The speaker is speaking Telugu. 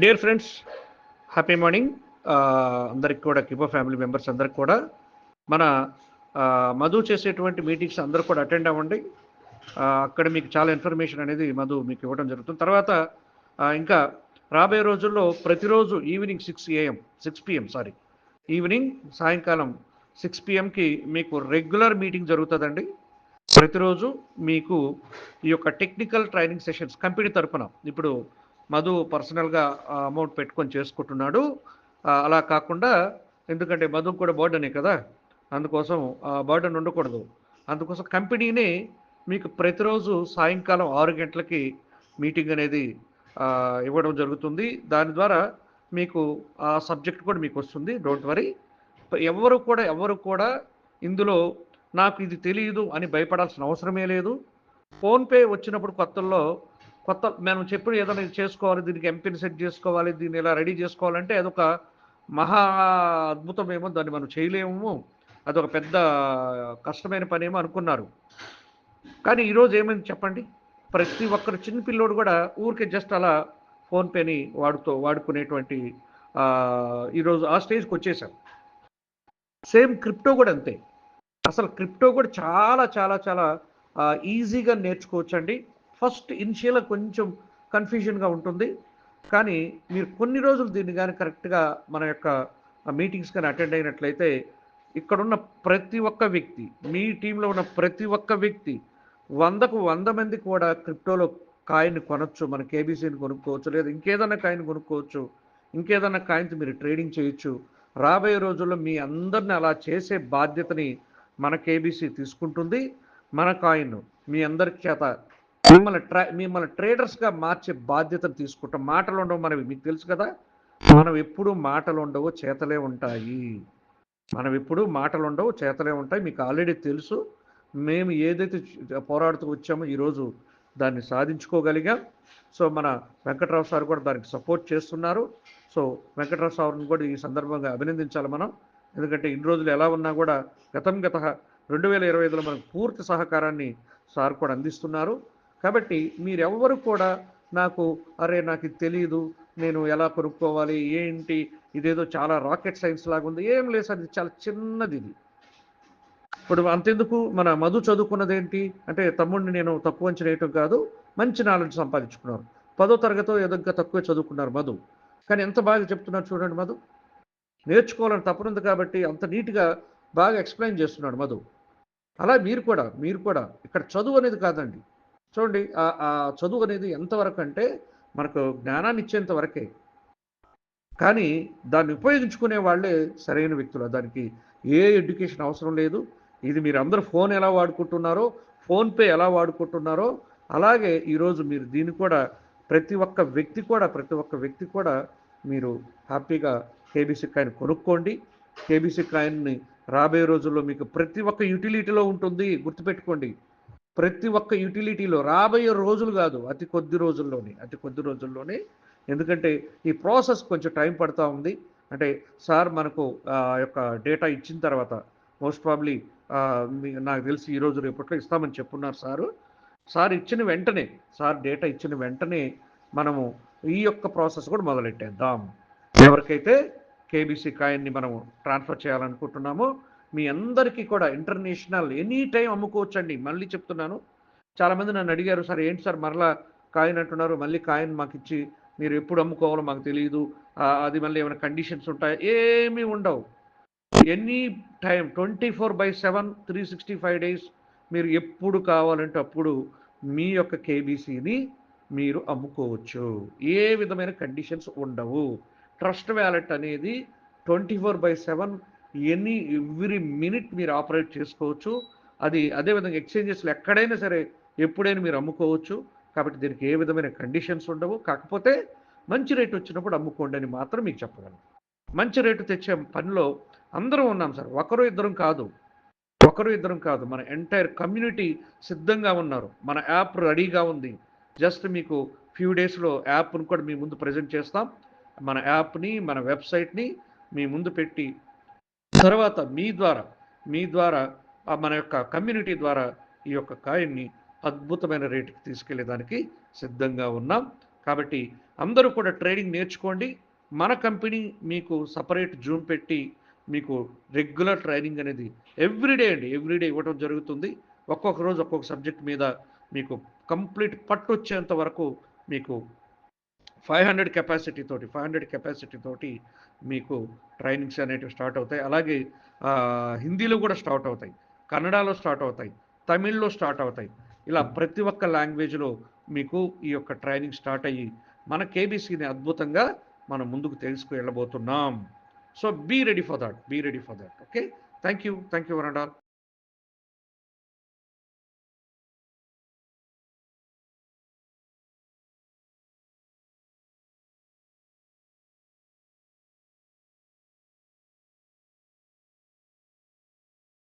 డియర్ ఫ్రెండ్స్ హ్యాపీ మార్నింగ్ అందరికి కూడా కిబో ఫ్యామిలీ మెంబర్స్ అందరికి కూడా. మన మధు చేసేటువంటి మీటింగ్స్ అందరూ కూడా అటెండ్ అవ్వండి. అక్కడ మీకు చాలా ఇన్ఫర్మేషన్ అనేది మధు మీకు ఇవ్వడం జరుగుతుంది. తర్వాత ఇంకా రాబోయే రోజుల్లో ప్రతిరోజు evening six AM six PM sorry evening సాయంకాలం సిక్స్ పిఎంకి మీకు రెగ్యులర్ మీటింగ్ జరుగుతుందండి. ప్రతిరోజు మీకు ఈ యొక్క టెక్నికల్ ట్రైనింగ్ సెషన్స్ కంపెనీ తరపున ఇప్పుడు మధు పర్సనల్గా అమౌంట్ పెట్టుకొని చేసుకుంటున్నాడు. అలా కాకుండా ఎందుకంటే మధు కూడా బర్డనే కదా అందుకోసం బర్డన్ ఉండకూడదు. అందుకోసం కంపెనీనే మీకు ప్రతిరోజు సాయంకాలం ఆరు గంటలకి మీటింగ్ అనేది ఇవ్వడం జరుగుతుంది. దాని ద్వారా మీకు ఆ సబ్జెక్ట్ కూడా మీకు వస్తుంది. Don't worry. ఎవరు కూడా ఎవరు కూడా ఇందులో నాకు ఇది తెలియదు అని భయపడాల్సిన అవసరమే లేదు. ఫోన్పే వచ్చినప్పుడు కొత్తల్లో కొత్త మనం చెప్పిన ఏదైనా చేసుకోవాలి దీనికి ఎంపిన్ సెట్ చేసుకోవాలి దీన్ని ఇలా రెడీ చేసుకోవాలంటే అదొక మహా అద్భుతమేమో దాన్ని మనం చేయలేము. అదొక పెద్ద కష్టమైన పనేమో అనుకున్నారు. కానీ ఈరోజు ఏమైంది చెప్పండి? ప్రతి ఒక్కరు చిన్న పిల్లోడు కూడా ఊరికే జస్ట్ అలా ఫోన్పేని వాడుతూ వాడుకునేటువంటి ఈరోజు ఆ స్టేజ్కి వచ్చేసాం. సేమ్ క్రిప్టో కూడా అంతే. అసలు క్రిప్టో కూడా చాలా చాలా చాలా ఈజీగా నేర్చుకోవచ్చండి. ఫస్ట్ ఇనిషియల్గా కొంచెం కన్ఫ్యూజన్గా ఉంటుంది. కానీ మీరు కొన్ని రోజులు దీన్ని కానీ కరెక్ట్గా మన యొక్క మీటింగ్స్ కానీ అటెండ్ అయినట్లయితే ఇక్కడున్న ప్రతి ఒక్క వ్యక్తి మీ టీంలో ఉన్న ప్రతి ఒక్క వ్యక్తి వందకు వంద మంది కూడా క్రిప్టోలో కాయిన్ కొనొచ్చు మన కేబీసీని కొనుక్కోవచ్చు లేదా ఇంకేదైనా కాయిన్ కొనుక్కోవచ్చు ఇంకేదైనా కాయిన్తో మీరు ట్రేడింగ్ చేయొచ్చు. రాబోయే రోజుల్లో మీ అందరిని అలా చేసే బాధ్యతని మన కేబీసీ తీసుకుంటుంది. మన కాయిన్ మీ అందరి చేత మిమ్మల్ని ట్రా మిమ్మల్ని ట్రేడర్స్గా మార్చే బాధ్యతను తీసుకుంటాం. మాటలు ఉండవు మనవి. మీకు తెలుసు కదా? మనం ఎప్పుడు మాటలు ఉండవు చేతలే ఉంటాయి. మనం ఎప్పుడు మాటలు ఉండవు చేతలే ఉంటాయి. మీకు ఆల్రెడీ తెలుసు. మేము ఏదైతే పోరాడుతూ వచ్చామో ఈరోజు దాన్ని సాధించుకోగలిగాం. సో మన వెంకట్రావు సార్ కూడా దానికి సపోర్ట్ చేస్తున్నారు. సో వెంకట్రావు సార్ని కూడా ఈ సందర్భంగా అభినందించాలి మనం. ఎందుకంటే ఇన్ని రోజులు ఎలా ఉన్నా కూడా గతం గత రెండు వేల ఇరవై ఐదులో మనకు పూర్తి సహకారాన్ని సార్ కూడా అందిస్తున్నారు. కాబట్టి మీరెవ్వరు కూడా నాకు అరే నాకు ఇది తెలియదు నేను ఎలా కొనుక్కోవాలి ఏంటి ఇదేదో చాలా రాకెట్ సైన్స్ లాగా ఉంది ఏం లేదు సార్ ఇది చాలా చిన్నది ఇది. ఇప్పుడు అంతెందుకు మన మధు చదువుకున్నది ఏంటి అంటే తమ్ముడిని నేను తక్కువ అంచనా వేయటం కాదు మంచి నాలెడ్జ్ సంపాదించుకున్నారు. పదో తరగతో ఏదో ఇంకా తక్కువే చదువుకున్నారు మధు. కానీ ఎంత బాగా చెప్తున్నారు చూడండి మధు. నేర్చుకోవాలని తప్పనుంది కాబట్టి అంత నీట్గా బాగా ఎక్స్ప్లెయిన్ చేస్తున్నాడు మధు. అలా మీరు కూడా మీరు కూడా ఇక్కడ చదువు అనేది కాదండి. చూడండి ఆ చదువు అనేది ఎంతవరకు అంటే మనకు జ్ఞానాన్ని ఇచ్చేంత వరకే. కానీ దాన్ని ఉపయోగించుకునే వాళ్ళే సరైన వ్యక్తులు. దానికి ఏ ఎడ్యుకేషన్ అవసరం లేదు. ఇది మీరు అందరూ ఫోన్ ఎలా వాడుకుంటున్నారో ఫోన్పే ఎలా వాడుకుంటున్నారో అలాగే ఈరోజు మీరు దీన్ని కూడా ప్రతి ఒక్క వ్యక్తి కూడా ప్రతి ఒక్క వ్యక్తి కూడా మీరు హ్యాపీగా కేబీసీ కాయిన్ కొనుక్కోండి. కేబీసీ కాయిన్ని రాబోయే రోజుల్లో మీకు ప్రతి ఒక్క యూటిలిటీలో ఉంటుంది. గుర్తుపెట్టుకోండి. ప్రతి ఒక్క యూటిలిటీలో రాబోయే రోజులు కాదు అతి కొద్ది రోజుల్లోనే అతి కొద్ది రోజుల్లోనే. ఎందుకంటే ఈ ప్రాసెస్ కొంచెం టైం పడుతూ ఉంది. అంటే సార్ మనకు ఆ యొక్క డేటా ఇచ్చిన తర్వాత మోస్ట్ ప్రాబ్లీ నాకు తెలిసి ఈ రోజు రేపట్లో ఇస్తామని చెప్పున్నారు సారు. సార్ ఇచ్చిన వెంటనే సార్ డేటా ఇచ్చిన వెంటనే మనము ఈ యొక్క ప్రాసెస్ కూడా మొదలెట్టేద్దాం. ఎవరికైతే కేబీసీ కాయిన్ని మనం ట్రాన్స్ఫర్ చేయాలనుకుంటున్నామో మీ అందరికీ కూడా ఇంటర్నేషనల్ ఎనీ టైం అమ్ముకోవచ్చండి. మళ్ళీ చెప్తున్నాను. చాలామంది నన్ను అడిగారు సార్ ఏంటి సార్ మరలా కాయిన్ అంటున్నారు? మళ్ళీ కాయిన్ మాకు ఇచ్చి మీరు ఎప్పుడు అమ్ముకోవాలో మాకు తెలియదు అది మళ్ళీ ఏమైనా కండిషన్స్ ఉంటాయా? ఏమీ ఉండవు. Any time twenty four by seven three sixty five days మీరు ఎప్పుడు కావాలంటే అప్పుడు మీ యొక్క కేబీసీని మీరు అమ్ముకోవచ్చు. ఏ విధమైన కండిషన్స్ ఉండవు. ట్రస్ట్ వ్యాలెట్ అనేది twenty four by seven any every minute మీరు ఆపరేట్ చేసుకోవచ్చు. అది అదేవిధంగా ఎక్స్చేంజెస్లో ఎక్కడైనా సరే ఎప్పుడైనా మీరు అమ్ముకోవచ్చు. కాబట్టి దీనికి ఏ విధమైన కండిషన్స్ ఉండవు. కాకపోతే మంచి రేట్ వచ్చినప్పుడు అమ్ముకోండి అని మాత్రం మీకు చెప్పగలను. మంచి రేటు తెచ్చే పనిలో అందరం ఉన్నాం సార్. ఒకరు ఇద్దరం కాదు. ఒకరు ఇద్దరం కాదు. మన ఎంటైర్ కమ్యూనిటీ సిద్ధంగా ఉన్నారు. మన యాప్ రెడీగా ఉంది. జస్ట్ మీకు ఫ్యూ డేస్లో యాప్ను కూడా మీ ముందు ప్రజెంట్ చేస్తాం. మన యాప్ని మన వెబ్సైట్ని మీ ముందు పెట్టి తర్వాత మీ ద్వారా మీ ద్వారా ఆ మన యొక్క కమ్యూనిటీ ద్వారా ఈ యొక్క కాయిన్ని అద్భుతమైన రేటుకి తీసుకెళ్ళేదానికి సిద్ధంగా ఉన్నాం. కాబట్టి అందరూ కూడా ట్రేడింగ్ నేర్చుకోండి. మన కంపెనీ మీకు సపరేట్ జూమ్ పెట్టి మీకు రెగ్యులర్ ట్రైనింగ్ అనేది ఎవ్రీడే అండి ఎవ్రీడే ఇవ్వడం జరుగుతుంది. ఒక్కొక్క రోజు ఒక్కొక్క సబ్జెక్ట్ మీద మీకు కంప్లీట్ పట్టు వచ్చేంత వరకు మీకు ఫైవ్ హండ్రెడ్ కెపాసిటీ తోటి ఫైవ్ హండ్రెడ్ కెపాసిటీ తోటి మీకు ట్రైనింగ్స్ అనేటివి స్టార్ట్ అవుతాయి. అలాగే హిందీలో కూడా స్టార్ట్ అవుతాయి కన్నడలో స్టార్ట్ అవుతాయి తమిళ్ళో స్టార్ట్ అవుతాయి. ఇలా ప్రతి ఒక్క లాంగ్వేజ్లో మీకు ఈ యొక్క ట్రైనింగ్ స్టార్ట్ అయ్యి మన కేబీసీని అద్భుతంగా మనం ముందుకు తెలుసుకు వెళ్ళబోతున్నాం so be ready for that be ready for that okay thank you thank you one all